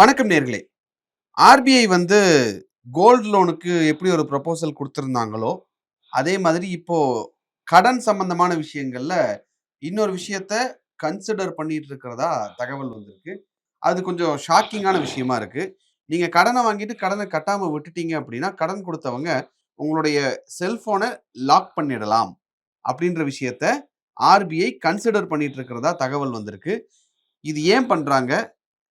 வணக்கம் நேர்களே. ஆர்பிஐ வந்து கோல்டு லோனுக்கு எப்படி ஒரு ப்ரொபோசல் கொடுத்துருந்தாங்களோ அதே மாதிரி இப்போ கடன் சம்பந்தமான விஷயங்கள்ல இன்னொரு விஷயத்த கன்சிடர் பண்ணிட்டு இருக்கிறதா தகவல் வந்திருக்கு. அது கொஞ்சம் ஷாக்கிங்கான விஷயமா இருக்கு. நீங்க கடனை வாங்கிட்டு கடனை கட்டாம விட்டுட்டீங்க அப்படின்னா கடன் கொடுத்தவங்க உங்களுடைய செல்போனை லாக் பண்ணிடலாம் அப்படின்ற விஷயத்த ஆர்பிஐ கன்சிடர் பண்ணிட்டு இருக்கிறதா தகவல் வந்திருக்கு. இது ஏன் பண்றாங்க?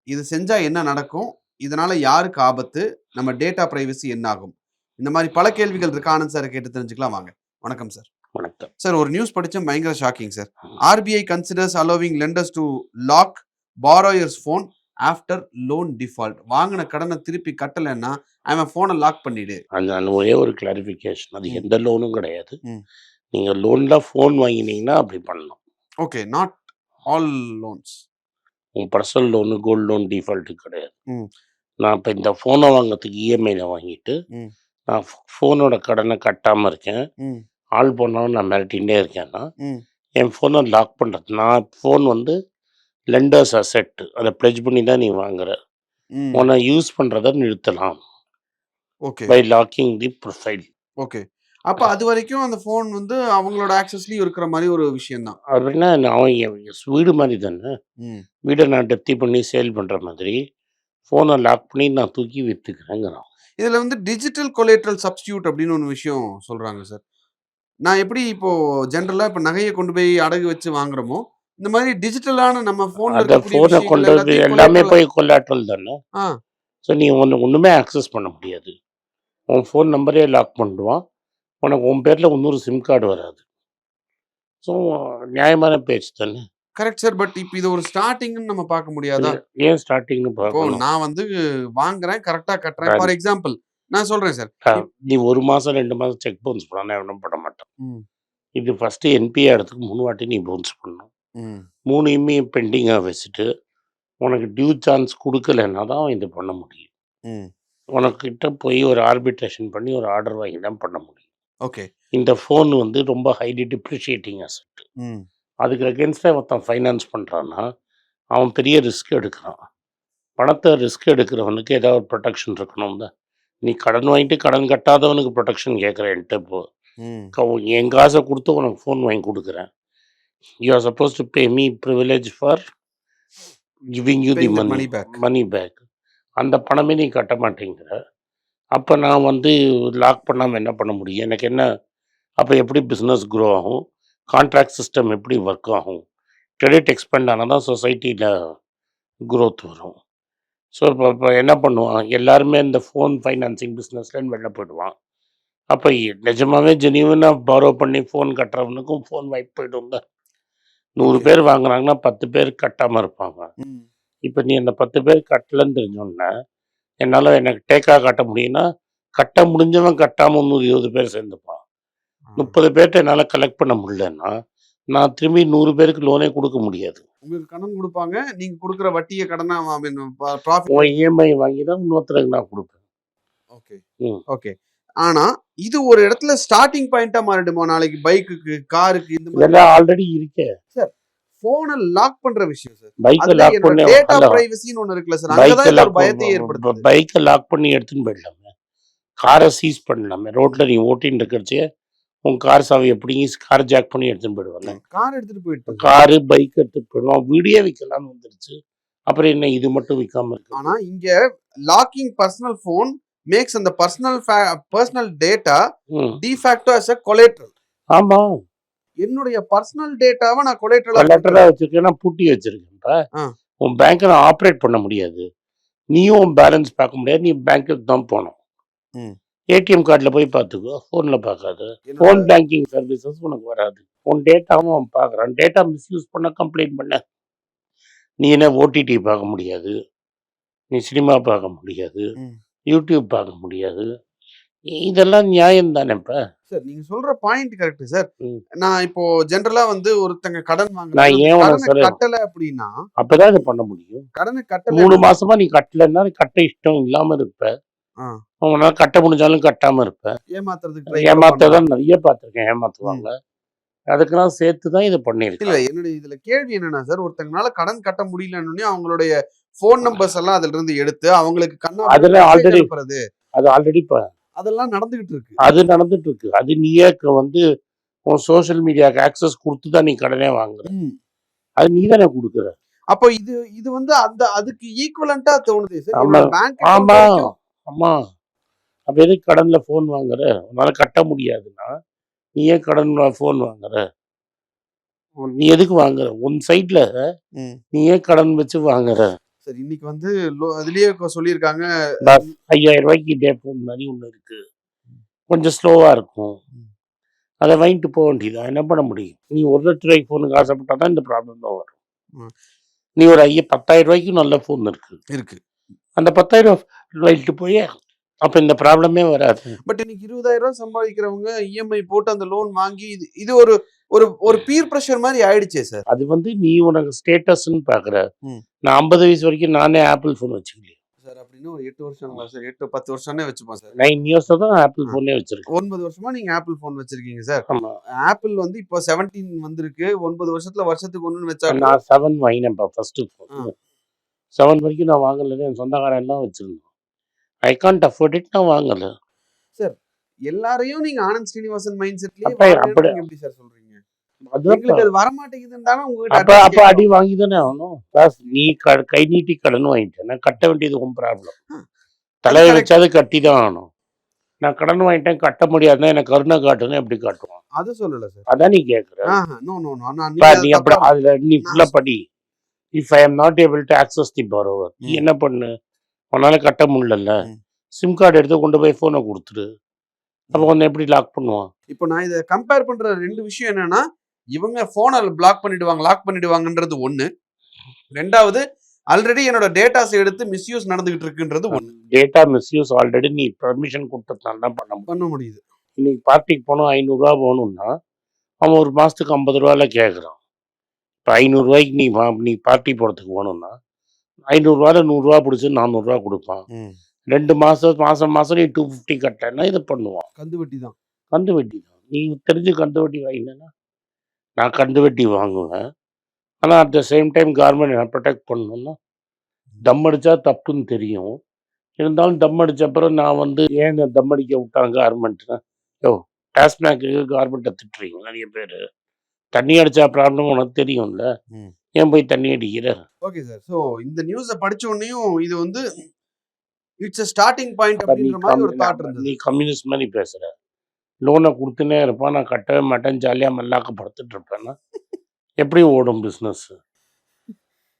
இது செஞ்சா என்ன நடக்கும்? இதனால யாருக்கு ஆபத்து? நம்ம டேட்டா பிரைவசி என்ன ஆகும் இந்த மாதிரி பல கேள்விகள் இருக்கு. ஆனந்த் சார் கேட்டு தெரிஞ்சுக்கலாம் வாங்க. வணக்கம் சார் வணக்கம். சார் ஒரு நியூஸ் படிச்சேன். பயங்கர shocking sir RBI considers allowing lenders to lock borrowers phone after loan default வாங்கின கடனை திருப்பி கட்டலைன்னா அவன் ஃபோனை லாக் பண்ணிடு. அந்த ஒரே ஒரு கிளாரிஃபிகேஷன் அது. எந்த லோனும் கிடையாது. ம். நீங்க லோன்ல ஃபோன் வாங்கினீங்கன்னா அப்படி பண்ணலாம். ஓகே நாட் ஆல் லோன்ஸ் உங்க personal loan gold loan default கிடையாது. நான் இப்போ இந்த ஃபோனை வாங்குறதுக்கு இஎம்ஐல வாங்கிட்டு ம். நான் ஃபோனோட கடனை கட்டாம இருக்கேன். ஆள் போனாலும் நான் மிரட்டிகிட்டே இருக்கேன்னா என் ஃபோனை லாக் பண்ணுறது நான் ஃபோன் வந்து லெண்டர்ஸ் அசெட் அதை ப்ளெஜ் பண்ணி தான் நீ வாங்குற. உன்னை யூஸ் பண்ணுறதை நிறுத்தலாம். Okay. By locking the profile okay. அப்ப அது வரைக்கும் அந்த ஃபோன் வந்து அவங்களோட ஆக்சஸ்லயும் இருக்கிற மாதிரி ஒரு விஷயம் தான் அப்படின்னா என் வீடு மாதிரி தானே? வீடை நான் டெப்தி பண்ணி சேல் பண்ணுற மாதிரி ஃபோனை லாக் பண்ணி நான் தூக்கி விற்றுக்கிறேங்கிறான் இதுல வந்து டிஜிட்டல் கொலேட்ரல் சப்ஸ்டியூட் அப்படின்னு ஒரு விஷயம் சொல்றாங்க சார். நான் எப்படி இப்போ ஜென்ரலா இப்போ நகையை கொண்டு போய் அடகு வச்சு வாங்குறோமோ இந்த மாதிரி டிஜிட்டலான நம்ம அந்த ஃபோனை கொண்டு வந்து எல்லாமே போய் கொள்ளாற்றல் தானே? ஆ. ஸோ நீ ஒன்று ஒன்றுமே ஆக்சஸ் பண்ண முடியாது. உன் ஃபோன் நம்பரே லாக் பண்ணிடுவான். உனக்கு உன் பேரில் இன்னொரு சிம் கார்டு வராது. ஸோ நியாயமான பேச்சு தானே? கரெக்ட் சார் பட் இப்போ இது ஒரு ஸ்டார்டிங்னு நம்ம பார்க்க முடியாதா? ஏன் ஸ்டார்டிங்னு பார்க்கணும். நான் வந்து வாங்குறேன் கரெக்டா கட்டுறேன். ஃபார் எக்ஸாம்பிள் நான் சொல்றேன் சார் நீ ஒரு மாதம் ரெண்டு மாதம் செக் பவுன்ஸ் பண்ணா எவனும் பண்ண மாட்டான். இது ஃபஸ்ட்டு என்பிஏ இடத்துக்கு மூணு வாட்டி நீ பவுன்ஸ் பண்ணணும். ம். மூணையுமே பெண்டிங்காக வச்சுட்டு உனக்கு டியூ சான்ஸ் கொடுக்கலன்னா தான் இது பண்ண முடியும். உனக்கிட்ட போய் ஒரு ஆர்பிட்ரேஷன் பண்ணி ஒரு ஆர்டர் வாங்கி தான் பண்ண முடியும். ஓகே. இந்த ஃபோன் வந்து ரொம்ப ஹைலி டிப்ரிஷியேட்டிங் அசெட் அதுக்கு அகேன்ஸ்டாக ஒருத்தன் ஃபைனான்ஸ் பண்ணுறான்னா அவன் பெரிய ரிஸ்க் எடுக்கிறான். பணத்தை ரிஸ்க் எடுக்கிறவனுக்கு ஏதாவது ஒரு ப்ரொடெக்ஷன் இருக்கணும் தான் நீ கடன் வாங்கிட்டு கடன் கட்டாதவனுக்கு ப்ரொடெக்ஷன் கேட்குறேன்ட்டு இப்போ என் காசை கொடுத்து உனக்கு ஃபோன் வாங்கி கொடுக்குறேன். You are suppose to pay me privilege for giving you the money. Money back அந்த பணமே நீ கட்ட மாட்டேங்கிற. அப்போ நான் வந்து லாக் பண்ணாமல் என்ன பண்ண முடியும்? எனக்கு என்ன? அப்போ எப்படி பிஸ்னஸ் க்ரோ ஆகும்? கான்ட்ராக்ட் சிஸ்டம் எப்படி ஒர்க் ஆகும்? கிரெடிட் எக்ஸ்பெண்ட் ஆனால் தான் சொசைட்டியில் growth வரும். ஸோ இப்போ இப்போ என்ன பண்ணுவான்? எல்லாருமே இந்த ஃபோன் ஃபைனான்சிங் பிஸ்னஸ்லன்னு வெளில போயிடுவான். அப்போ நிஜமாவே ஜெனியூனாக பாரோ பண்ணி ஃபோன் கட்டுறவனுக்கும் ஃபோன் வாய்ப்பு போயிடும்ல. நூறு. பேர் வாங்குறாங்கன்னா பத்து பேர் கட்டாமல் இருப்பாங்க. இப்போ நீ அந்த பத்து பேர் கட்டலன்னு தெரிஞ்சோடனே என்னால் எனக்கு டேக்காக கட்ட முடியும்னா கட்ட முடிஞ்சவன் கட்டாமல் இன்னொரு இருபது பேர் சேர்ந்துப்பான். முப்பது பேர்கிட்ட என்னால் கலெக்ட் பண்ண முடியலன்னா நான் திரும்பி நூறு பேருக்கு லோனே கொடுக்க முடியாது. உங்களுக்கு கடன் கொடுப்பாங்க. நீங்க கொடுக்குற வட்டியை கடனா இஎம்ஐ வாங்கி தான் இன்னொருத்தருக்கு நான் கொடுப்பேன். ஓகே. ஓகே. ஆனா இது ஒரு இடத்துல ஸ்டார்டிங் பாயிண்டா மாறிடுமா? நாளைக்கு பைக்குக்கு காருக்கு இந்த மாதிரி ஆல்ரெடி இருக்கே. போனை லாக் பண்ற விஷயம் சார் பைக்கை லாக் பண்ணி டேட்டா பிரைவசின்னு ஒண்ணு இருக்குல்ல சார் அங்கதான் ஒரு பயத்தை ஏற்படுத்துது. பைக்கை லாக் பண்ணி எடுத்துன்னு போயிடலாமே. காரை சீஸ் பண்ணலாமே. ரோட்டில் நீ ஓட்டின்னு இருக்கிறச்சே உன் கார் சாவி எப்படி கார் ஜாக் பண்ணி எடுத்துன்னு போயிடுவாங்க கார் எடுத்துட்டு போயிட்டு காரு பைக் எடுத்துட்டு போயிடுவான். வீடியோ விற்கலாம்னு வந்துருச்சு. அப்புறம் என்ன இது மட்டும் விற்காம இருக்கு. ஆனா இங்க லாக்கிங் பர்சனல் போன் மேக்ஸ் அந்த personal personal data de facto as a collateral. ஆமா. என்னுடைய பர்சனல் டேட்டாவை நான் கொலேட்ரலா கலெக்டரா வச்சிருக்கேன்னா பூட்டி வச்சிருக்கேன்ப்பா. ஆ. உன் பேங்க்கை நான் ஆப்ரேட் பண்ண முடியாது. நீயும் உன் பேலன்ஸ் பார்க்க முடியாது. நீ பேங்க்குக்கு தான் போகணும். ஏடிஎம் கார்டில் போய் பார்த்துக்கோ. ஃபோனில் பார்க்காது. ஃபோன் பேங்கிங் சர்வீசஸ் உனக்கு வராது. உன் டேட்டாவும் அவன் பார்க்குறான். டேட்டா மிஸ்யூஸ் பண்ண கம்ப்ளைண்ட் பண்ண. நீ என்ன ஓடிடி பார்க்க முடியாது. நீ சினிமா பார்க்க முடியாது. யூடியூப் பார்க்க முடியாது. இதெல்லாம் நியாயம் தானேப்பா சார் நீங்க சொல்ற பாயிண்ட் கரெக்ட் சார். நான் இப்போ ஜென்ரலா வந்து ஒருத்தங்க கடன் சொல்றேன் கட்டல அப்படின்னா அப்பதான் இதை பண்ண முடியும். கடனை கட்டல மூணு மாசமா நீ கட்டலைன்னா கட்ட இஷ்டம் இல்லாம இருப்ப. உங்களால கட்ட முடிஞ்சாலும் கட்டாம இருப்ப. ஏமாத்துறதுக்கு try ஏமாத்ததான் நிறைய பார்த்திருக்கேன் ஏமாத்துவாங்க. அதுக்கெல்லாம் சேர்த்து தான் இதை இல்ல பண்ணியிருக்கேன் என்னுடைய இதுல கேள்வி என்னன்னா சார் ஒருத்தங்கனால கடன் கட்ட முடியலன்னு அவங்களுடைய ஃபோன் நம்பர்ஸ் எல்லாம் அதுல இருந்து எடுத்து அவங்களுக்கு கண்ணா அதுல அனுப்புறது அது ஆல்ரெடி இப்போ அதெல்லாம் நடந்துகிட்டு இருக்கு அது நடந்துட்டு இருக்கு அது நீயே க- வந்து உன் சோஷியல் மீடியாவுக்கு ஆக்சஸ் கொடுத்து தான் நீ கடனே வாங்குற. அது நீ தானே கொடுக்குற. அப்போ இது இது வந்து அந்த அதுக்கு ஈக்குவலண்டா தோணுது. சார் ஆமா. ஆமா. அப்ப எதுக்கு கடன்ல ஃபோன் வாங்குற? உன்னால கட்ட முடியாதுன்னா நீ ஏன் கடன்ல ஃபோன் வாங்குற? நீ எதுக்கு வாங்குற? உன் சைட்ல நீ ஏன் கடன் வச்சு வாங்குற? சார். இன்னைக்கு வந்து அதுலயே சொல்லியிருக்காங்க. ஐயாயிரம் ரூபாய்க்கு டே ஃபோன் மாதிரி ஒன்று இருக்கு. கொஞ்சம் ஸ்லோவா இருக்கும். அதை வாங்கிட்டு போக வேண்டியதான் என்ன பண்ண முடியும்? நீ ஒரு லட்ச ரூபாய்க்கு ஃபோனுக்கு ஆசைப்பட்டா தான் இந்த ப்ராப்ளம் தான் வரும். நீ ஒரு ஐயா பத்தாயிரம் ரூபாய்க்கு நல்ல ஃபோன் இருக்கு. இருக்கு. அந்த பத்தாயிரம் வாங்கிட்டு போய் அப்ப இந்த ப்ராப்ளமே வராது. பட் இன்னைக்கு இருபதாயிரம் ரூபாய் சம்பாதிக்கிறவங்க இஎம்ஐ போட்டு அந்த லோன் வாங்கி இது இது ஒரு ஒரு ஒரு பீர் பிரஷர் மாதிரி ஆயிடுச்சே சார் அது வந்து நீ உனக்கு ஸ்டேட்டஸ்ன்னு பாக்குற. நான் ஐம்பது வயசு வரைக்கும் நானே ஆப்பிள் ஃபோன் வச்சுக்கலையே. சார் அப்படின்னு ஒரு எட்டு வருஷங்களா சார் எட்டு பத்து வருஷம்னே வச்சுப்போம் சார் நைன் இயர்ஸ் தான் ஆப்பிள் ஃபோனே வச்சிருக்கேன். ஒன்பது வருஷமா நீங்க ஆப்பிள் போன் வச்சிருக்கீங்க சார் ஆப்பிள் வந்து இப்போ செவன்டீன் வந்திருக்கு. ஒன்பது வருஷத்துல வருஷத்துக்கு ஒண்ணுன்னு வச்சா நான் செவன் வாங்கினேன்ப்பா ஃபர்ஸ்ட் ஃபோன் செவன் வரைக்கும் நான் வாங்கல என் சொந்தக்காரன் எல்லாம் வச்சிருந்தோம் ஐ கான்ட் அஃபோர்ட் இட் நான் வாங்கல. எல்லாரையும் நீங்க ஆனந்த் ஸ்ரீனிவாசன் மைண்ட் செட்லயே அப்ப- அப்படி- எப்படி சார் சொல்றீங்க? எங்களுக்கு அது வரமாட்டேங்குதுன்னு தானே உங்ககிட்ட அப்ப advice அப்ப அடி. வாங்கி தானே ஆகணும்? Plus நீ க- நீட்டி கடன் வாங்கிட்டேன் நான் கட்ட வேண்டியது உன் ப்ராப்ளம். தலையை. வச்சாது கட்டி தான் ஆகணும். நான் கடன் வாங்கிட்டேன் கட்ட முடியாதுன்னா எனக்கு கருணை காட்டுன்னு எப்படி காட்டுவான்? அது சொல்லல சார் அதான் நீ கேக்குற. நோ அப்படி அதுல நீ ஃபுல்லா படி. If I am not able to access the borrower நீ. என்ன பண்ணு? உன்னால கட்ட முடியல. சிம் கார்டு எடுத்து கொண்டு போய் போனை கொடுத்துரு. அப்ப உன்னை எப்படி லாக் பண்ணுவான்? இப்போ நான் இதை கம்பேர் பண்ற ரெண்டு விஷயம் என்னன்னா இவங்க போனை பிளாக் பண்ணிடுவாங்க லாக் பண்ணிடுவாங்கன்றது ஒண்ணு. ரெண்டாவது ஆல்ரெடி என்னோட டேட்டாஸ் எடுத்து மிஸ்யூஸ் நடந்துகிட்டு இருக்குன்றது ஒண்ணு. டேட்டா மிஸ்யூஸ் ஆல்ரெடி நீ பெர்மிஷன் கொடுத்ததுனால தான் பண்ண பண்ண முடியுது. இன்னைக்கு பார்ட்டிக்கு போனோம் ஐநூறுரூவா போகணும்னா அவன் ஒரு மாசத்துக்கு ஐம்பது ரூபால கேட்குறான் இப்போ ஐநூறுரூவாய்க்கு நீ நீ பார்ட்டி போகிறதுக்கு போகணும்னா ஐநூறுரூவால நூறுரூவா பிடிச்சி நானூறுரூவா கொடுப்பான். ரெண்டு மாசம் மாசம் மாசம் நீ டூ ஃபிஃப்டி கட்டலைன்னா இதை பண்ணுவான். கந்து வட்டி தான். கந்து வட்டி தான். நீ தெரிஞ்சு கந்து வட்டி வாங்கினா நான் கந்து வட்டி வாங்குவேன். ஆனால் at the same time government என்ன ப்ரொடெக்ட் பண்ணணும்னா தம் அடிச்சா தப்புன்னு தெரியும். இருந்தாலும் தம் அடிச்ச அப்புறம் நான் வந்து ஏன் தம் அடிக்க விட்டாங்க கவர்மெண்ட்னா யோ டாஸ்மேக்கு கவர்மெண்ட்டை திட்டுறீங்க நிறைய பேர். தண்ணி அடிச்சா ப்ராப்ளம் உனக்கு தெரியும்ல. ஏன் போய் தண்ணி அடிக்கிற? ஓகே சார் ஸோ இந்த நியூஸை படிச்ச உடனேயும் இது வந்து இட்ஸ் ஸ்டார்டிங் பாயிண்ட் அப்படின்ற மாதிரி ஒரு தாட் இருந்தது. நீ கம்யூனிஸ்ட் மாதிரி பேசுற. லோனை கொடுத்துனே இருப்பான். நான் கட்டவே மாட்டேன். ஜாலியாக மல்லாக்க படுத்துட்டு இருப்பேன்னா. எப்படி ஓடும் பிஸ்னஸ்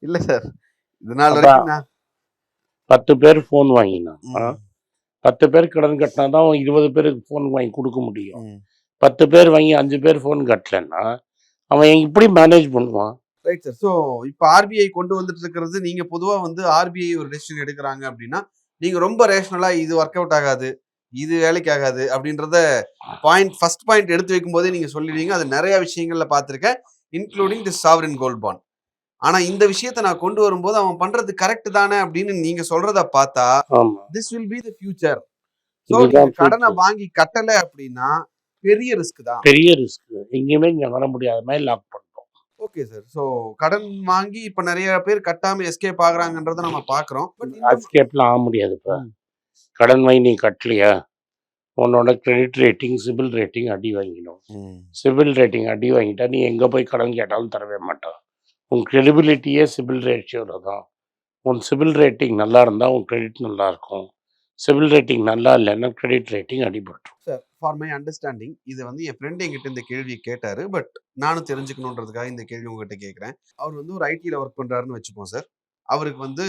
இல்ல சார் இதனால வரைக்கும் நான் பத்து பேர் ஃபோன் வாங்கினான்? ம், பத்து பேர் கடன் கட்டினா தான் இருபது பேருக்கு ஃபோன் வாங்கி கொடுக்க முடியும். பத்து பேர் வாங்கி அஞ்சு பேர் ஃபோன் கட்டலைன்னா அவன் எப்படி மேனேஜ் பண்ணுவான்? ரைட் சார் ஸோ இப்போ ஆர்பிஐ கொண்டு வந்துட்டு இருக்கிறது நீங்க பொதுவா வந்து ஆர்பிஐ ஒரு டெசிஷன் எடுக்கிறாங்க அப்படின்னா நீங்க ரொம்ப ரேஷனலா இது ஒர்க் அவுட் ஆகாது. இது வேலைக்கு ஆகாது அப்படின்றத பாயிண்ட் ஃபர்ஸ்ட் பாயிண்ட் எடுத்து வைக்கும் போதே நீங்க சொல்லிடுவீங்க. அது நிறைய விஷயங்கள்ல பார்த்திருக்கேன் including the sovereign gold bond ஆனா இந்த விஷயத்தை நான் கொண்டு வரும்போது அவன் பண்றது கரெக்ட் தானே அப்படின்னு நீங்க சொல்றத பார்த்தா this will be the future so கடனை. வாங்கி கட்டல அப்படின்னா பெரிய ரிஸ்க் தான். பெரிய ரிஸ்க் எங்கேயுமே இங்க வர முடியாத மாதிரி லாக் பண்ணிட்டோம். ஓகே சார் ஸோ கடன் வாங்கி இப்ப நிறைய பேர் கட்டாம எஸ்கேப் ஆகுறாங்கன்றத நம்ம பாக்குறோம் பட் எஸ்கேப்லாம் ஆக முடியாது இப்போ. கடன் வாங்கி நீ கட்டலையா? உன்னோட கிரெடிட் ரேட்டிங் சிபில் ரேட்டிங் அடி வாங்கிடும் சிபில் ரேட்டிங் அடி வாங்கிட்டா நீ எங்கே போய் கடன் கேட்டாலும் தரவே மாட்டான் உன் கிரெடிபிலிட்டியே சிபில் ரேஷியோவில் தான். உன் சிபில் ரேட்டிங் நல்லா இருந்தால் உன் கிரெடிட் நல்லா இருக்கும். சிபில் ரேட்டிங் நல்லா இல்லைன்னா கிரெடிட் ரேட்டிங் அடிபட்டுரும். சார் ஃபார் மை அண்டர்ஸ்டாண்டிங் இது வந்து என் ஃப்ரெண்ட் என்கிட்ட இந்த கேள்வியை கேட்டாரு பட் நானும் தெரிஞ்சுக்கணுன்றதுக்காக இந்த கேள்வி உங்ககிட்ட கேட்குறேன். அவர் வந்து ஒரு ஐடியில் ஒர்க் பண்றாருன்னு வச்சுப்போம் சார் அவருக்கு வந்து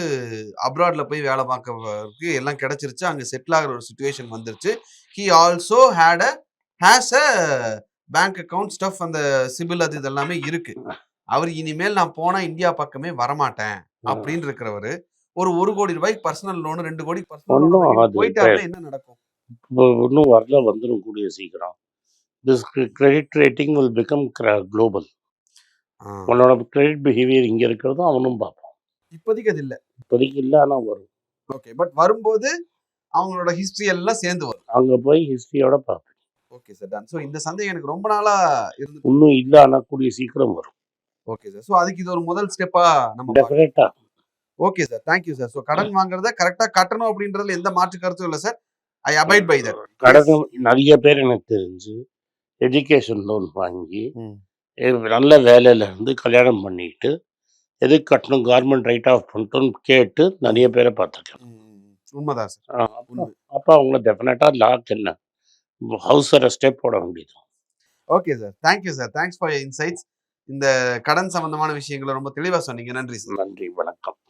அப்ராட்ல போய் வேலை பார்க்கறதுக்கு எல்லாம் கிடைச்சிருச்சு. அங்கே செட்டில் ஆகிற ஒரு சுச்சுவேஷன் வந்துருச்சு. He also had a has a bank account stuff அந்த சிபில் அது இதெல்லாமே இருக்கு. அவர் இனிமேல் நான் போனா இந்தியா பக்கமே வரமாட்டேன் அப்படின்னு இருக்கிறவரு ஒரு ஒரு கோடி ரூபாய்க்கு பர்சனல் லோன் ரெண்டு கோடி பர்சனல். போயிட்டாருன்னா என்ன நடக்கும்? இன்னும் வரல வந்துடும் கூடிய சீக்கிரம். This credit rating will become global உன்னோட கிரெடிட் பிஹேவியர் இங்கே இருக்கிறதும் அவனும் பார்ப்பான். இப்போதைக்கு அது இல்ல. இப்போதைக்கு இல்லை ஆனால் வரும். ஓகே பட் வரும்போது அவங்களோட ஹிஸ்டரி எல்லாம் சேர்ந்து வரும். அங்கே போய் ஹிஸ்ட்ரியோட பார்ப்பேன் ஓகே சார் டன் ஸோ இந்த சந்தேகம் எனக்கு ரொம்ப நாளா இருந்து இன்னும் இல்லை ஆனால் கூடிய சீக்கிரம் வரும். ஓகே சார் ஸோ அதுக்கு இது ஒரு முதல் ஸ்டெப்பா நம்ம பார்க்கணும். Definitely okay sir thank you sir so கடன் வாங்குறத கரெக்டா கட்டணும் அப்படின்றதுல எந்த மாற்று கருத்தும் இல்லை sir I abide by that கடன் நிறைய பேர் எனக்கு தெரிஞ்சு எஜுகேஷன் லோன் வாங்கி நல்ல வேலையில இருந்து கல்யாணம் பண்ணிட்டு எதுக்கு கட்டணும்? கவர்மெண்ட் ரைட் ஆஃப் பண்ணிட்டோன்னு கேட்டு நிறைய பேரை பார்த்துருக்கேன். உண்மைதான் சார். அப்போ அவங்க டெஃபினட்டாக லாக் என்ன? ஹவுஸ் அரெஸ்டே போட வேண்டியது. Okay sir thank you sir thanks for insights இந்த கடன் சம்பந்தமான விஷயங்களை ரொம்ப தெளிவா சொன்னீங்க. நன்றி சார் நன்றி. வணக்கம்.